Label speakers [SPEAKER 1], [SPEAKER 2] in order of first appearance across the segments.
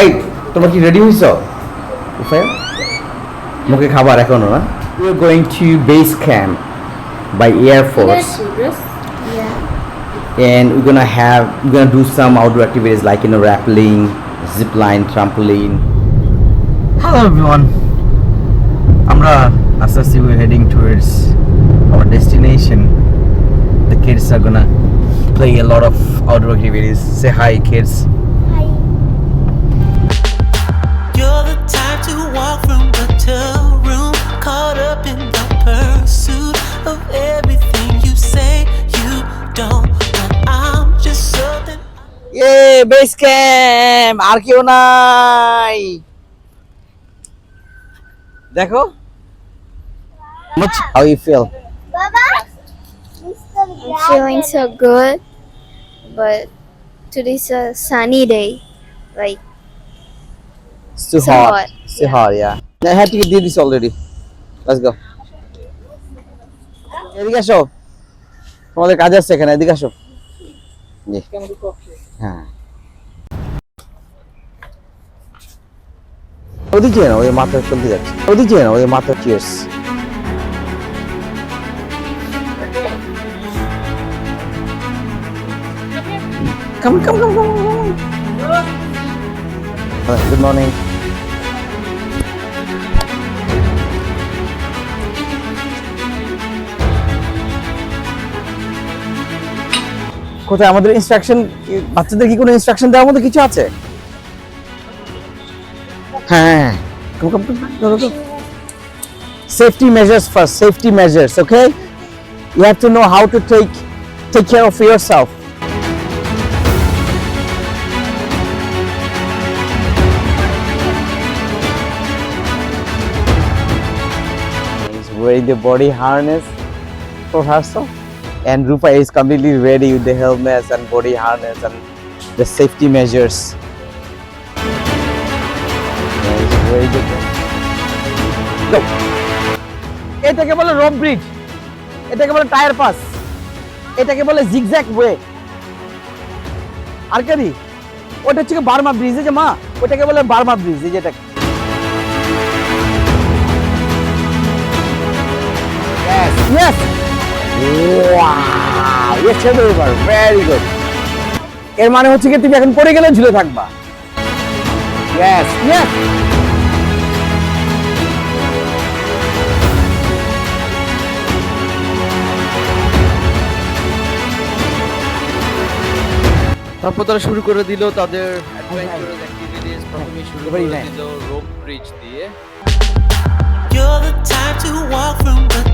[SPEAKER 1] এই তোমরা কি রেডি হইছ উফায়া মুখে খাবার এখনও না we are going to base camp by air
[SPEAKER 2] force
[SPEAKER 1] and we're gonna have we're gonna do some outdoor activities like you know rappelling, zip line, trampoline. Hello everyone. Amra as I see we're heading towards our destination. The kids are gonna play a lot of outdoor activities. Say hi kids.
[SPEAKER 3] from room to room, caught up in the pursuit of everything you say you don't. But I'm just something.
[SPEAKER 1] ইয়ে base camp আর কেউ নাই দেখো much how you feel
[SPEAKER 2] Baba. I'm feeling so good, but today's a sunny day. Like
[SPEAKER 1] It's too
[SPEAKER 2] So
[SPEAKER 1] hot.
[SPEAKER 2] hot,
[SPEAKER 1] It's too
[SPEAKER 2] yeah.
[SPEAKER 1] hot, yeah. I had to do this already. Let's go. এদিকে আসো তোমাদের কাজ আছে এখানে এদিকে আসো জি হ্যাঁ ওদিকে না ওই মাথা চলতে যাচ্ছে ওদিকে না ওই মাথা cheers come, come, come. come. Good morning. কোথায় আমাদের ইনস্ট্রাকশন বাচ্চাদের কি কোনো ইনস্ট্রাকশন দেওয়ার মতো কিছু আছে হ্যাঁ come, come, go, go, go. safety measures first safety measures okay you have to know how to wearing the body harness for herself. And Rupa is completely ready with the helmets and body harness and the safety measures. এটাকে বলে rope bridge এটাকে বলে tyre pass এটাকে বলে zigzag way আর কারি ওটা হচ্ছে Burma bridge যে মা ওটাকে বলে বার্মা ব্রিজ এই যেটা Yes, yes. Wow, yes, over. Very good. এর মানে হচ্ছে কি তুমি এখন পড়ে গেলে ঝুলে থাকবা Yes, yes.
[SPEAKER 4] তারপর তারা শুরু করে দিল তাদের অ্যাডভেঞ্চারাস অ্যাক্টিভিটিস প্রথমে শুরু করে। দিল রোপ ব্রিজ দিয়ে
[SPEAKER 3] You're the type to walk from room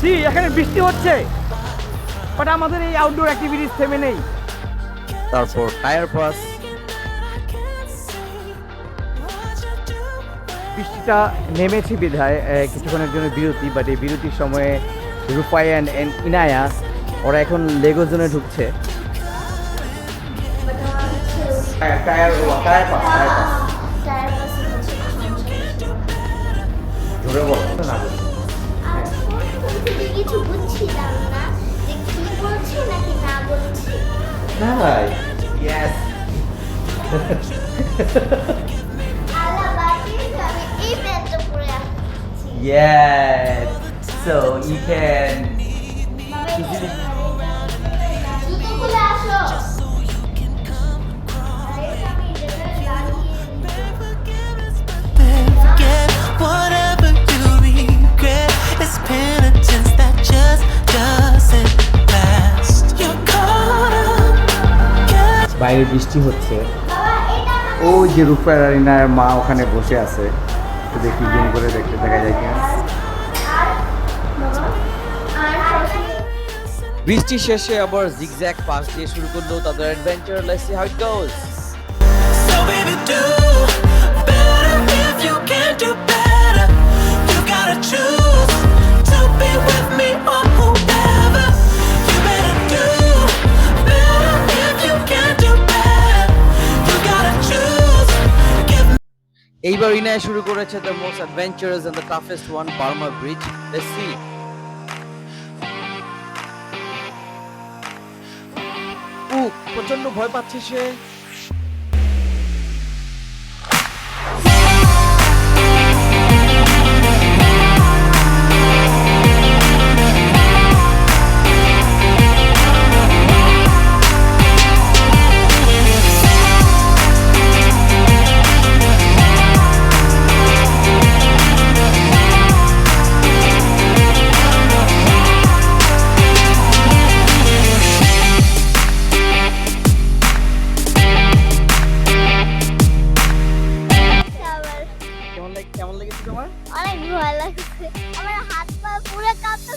[SPEAKER 5] see এখানে বৃষ্টি হচ্ছে। বাট আমাদের এই আউটডোর অ্যাক্টিভিটিস থেমে নেই।
[SPEAKER 1] তারপর টায়ার পাস বৃষ্টিটা নেমেছে বিধায় আহ, কিছুক্ষণের জন্য বিরতি বাট এই বিরতির সময়ে রূপাই অ্যান্ড ইনায়া ওরা এখন লেগো জোনে ঢুকছে। Tyre tyre tyre pass tyre pass ধরে বলো। না হাই ইয়েস
[SPEAKER 2] আলা বাকি আমি এই প্যান্টটা পরে আসছি
[SPEAKER 1] Yes. So you can বাইরে বৃষ্টি হচ্ছে। ওই যে রূপা রানিনার মা ওখানে বসে আছে। তো দেখি জুম করে দেখতে দেখা যায় কিনা।
[SPEAKER 4] বৃষ্টি শেষে আবার জিগজ্যাগ পাস দিয়ে শুরু করল তাদের adventure let's see how it goes
[SPEAKER 3] So baby, do better if you can do
[SPEAKER 4] এইবার ইনায় শুরু করেছে the most adventurous and the toughest one Burma bridge let's see ও প্রচণ্ড ভয় পাচ্ছে সে।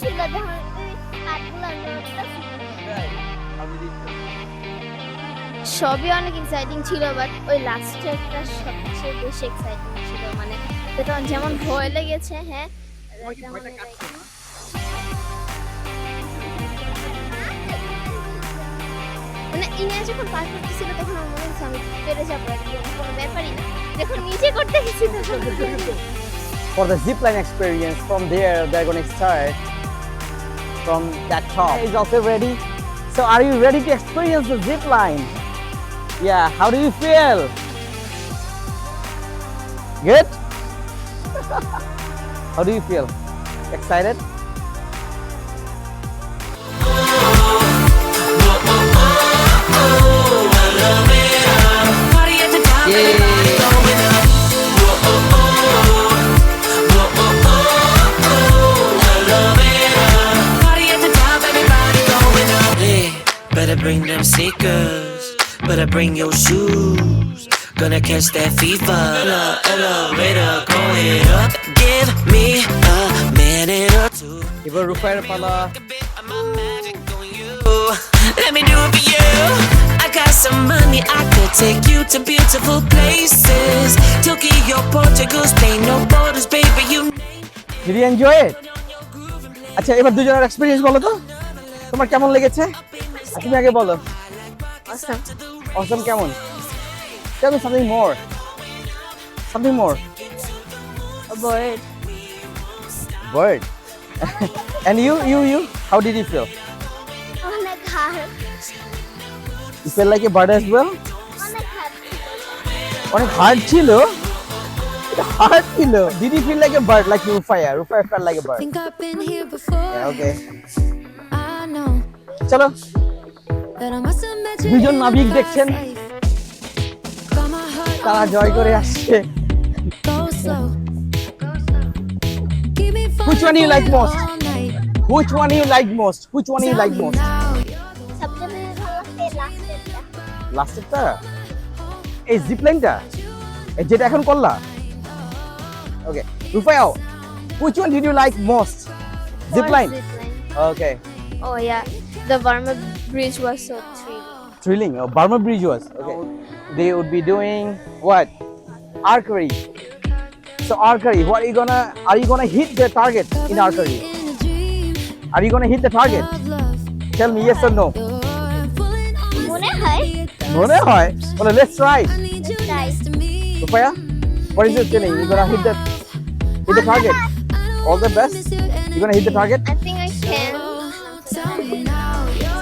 [SPEAKER 2] পুরো যখন তুই হাতগুলো সবই অনেক এক্সাইটিং ছিল বাট ওই লাস্টেরটা সবচেয়ে বেশি এক্সাইটিং ছিল। মানে যেটা যেমন ভয় লেগেছে হ্যাঁ মানে ইনা যখন করতেছিল তখন আমার মনে হচ্ছে আমি পেরে যাব একদম কোনো ব্যাপারই না। যখন নিচে করতে গেছি তখন
[SPEAKER 1] For the zipline experience, from there they're going to start from that top. Is also ready. So, are you ready to experience the zip line? Yeah. How do you feel? Good. how do you feel? Excited?
[SPEAKER 3] Bring them sneakers. Better bring your shoes. Gonna catch that fever. Ele- Elevator going up. Give me a minute or two.
[SPEAKER 4] এবার রুফায়ের পালা.
[SPEAKER 3] Let me do it for you. I got some money, I could take you to beautiful places. Tokyo, Portugal, Spain, no borders, baby, you
[SPEAKER 1] Did you enjoy it? আচ্ছা এবার দুজনের experience বলো তো তোমার কেমন লেগেছে তুমি আগে বলো
[SPEAKER 2] Awesome.
[SPEAKER 1] অসম কেমন Tell me something more. Something more.
[SPEAKER 2] A bird.
[SPEAKER 1] Bird. and you, you, you, how did you feel?
[SPEAKER 2] অনেক হার
[SPEAKER 1] You feel like a bird as well?
[SPEAKER 2] অনেক হার
[SPEAKER 1] অনেক হার্ড ছিল হার্ড ছিল Did you feel like a bird like Rufaya? Rufaya felt like a bird.
[SPEAKER 6] Think I've been here before.
[SPEAKER 1] Yeah, okay.
[SPEAKER 6] I know
[SPEAKER 1] চলো দুজন নাবিক দেখছেন। তারা জয় করে আসছে Which one you like most? Which one you like most? Which one you like most?
[SPEAKER 2] লাস্টেরটা
[SPEAKER 1] এই জিপলাইনটা যেটা এখন করলা ওকে রুফায়াও which one did you like most zipline okay
[SPEAKER 2] Oh yeah, the Varma bridge was so thrilling.
[SPEAKER 1] thrilling oh, Burma Bridge was okay they would be doing what archery so archery what are you gonna are you gonna hit the target in archery
[SPEAKER 6] In a dream
[SPEAKER 1] are you gonna hit the target
[SPEAKER 6] of love.
[SPEAKER 1] tell me yes or no
[SPEAKER 6] You're pulling on me.
[SPEAKER 2] মনে হয়
[SPEAKER 1] মনে হয় বলে let's try
[SPEAKER 6] I need you next to me.
[SPEAKER 1] Rufaya what is your feeling you gonna hit the hit the target all the best you gonna hit the target
[SPEAKER 2] I think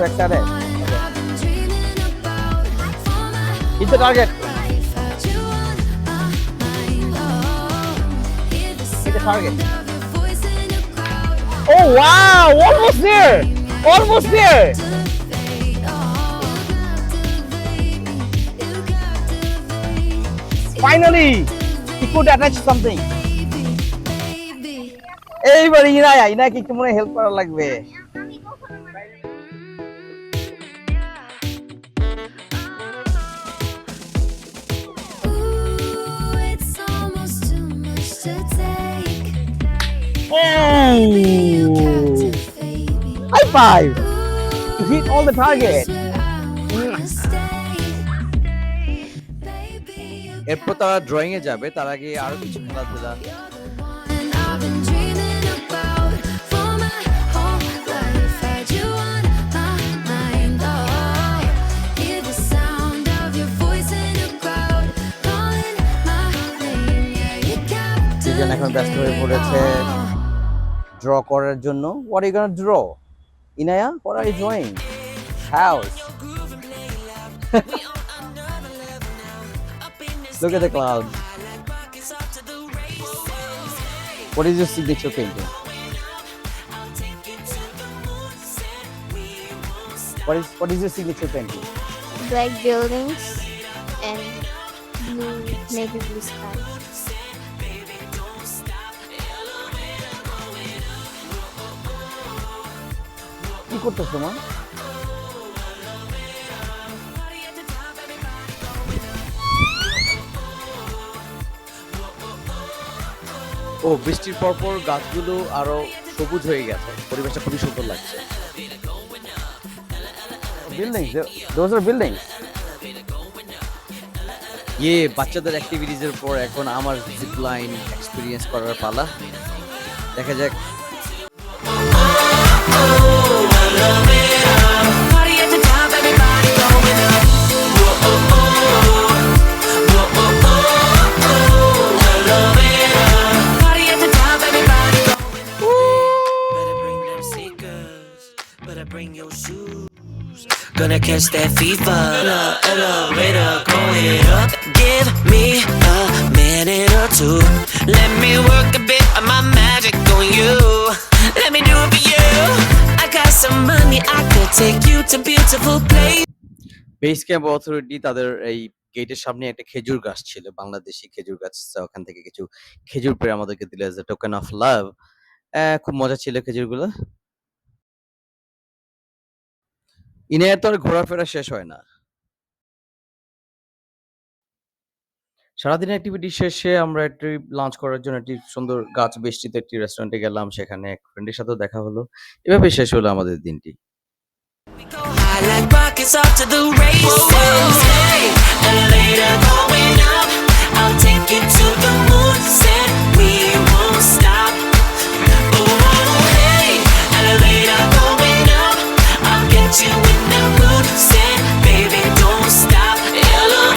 [SPEAKER 6] my
[SPEAKER 1] hit the target.
[SPEAKER 6] Oh,
[SPEAKER 1] oh wow almost there almost there
[SPEAKER 6] oh,
[SPEAKER 1] finally he could attach something. এইবার ইনায়া ইনাকে একটু মনে help করা লাগবে Oh! High five you hit all the target
[SPEAKER 4] এরপর তারা drawing এ যাবে তার আগে আরও কিছু খেলাধুলা
[SPEAKER 6] oh. এখন ব্যস্ত হয়ে পড়েছে ড্র করার জন্য what you gonna draw Inaya what are you drawing house Look at the clouds. What is your signature painting? What is what is your signature painting?
[SPEAKER 2] Black buildings and blue, navy blue sky.
[SPEAKER 6] করতেছো মা?
[SPEAKER 1] ও বৃষ্টির পরপর গাছগুলো আরও সবুজ হয়ে গেছে। পরিবেশটা খুবই সুন্দর লাগছে।
[SPEAKER 6] Buildings those are buildings?
[SPEAKER 1] ইয়ে বাচ্চাদের অ্যাক্টিভিটিজের পর এখন আমার জিপ লাইন এক্সপিরিয়েন্স করার পালা। দেখা যাক
[SPEAKER 7] Gonna catch that fever. Ele- Elevator going up. Give me a minute or two. Let me work a bit of my magic on you. Let me do it for you. Some money, I could take you to beautiful
[SPEAKER 1] place. তাদের এই গেটের সামনে একটা খেজুর গাছ ছিল বাংলাদেশি খেজুর গাছ। ওখান থেকে কিছু খেজুর পেড়ে আমাদেরকে দিলে এজ টোকেন অফ লাভ খুব মজা ছিল খেজুরগুলো। ইনায়ের তো আর ঘোরাফেরা শেষ হয় না। সারাদিনের অ্যাক্টিভিটি শেষে আমরা একটি লাঞ্চ করার জন্য একটি সুন্দর গাছ বেষ্টিত একটি রেস্টুরেন্টে গেলাম। সেখানে এক ফ্রেন্ডের সাথেও দেখা হলো। এভাবে শেষ হলো আমাদের দিনটি।
[SPEAKER 7] Take to the moon.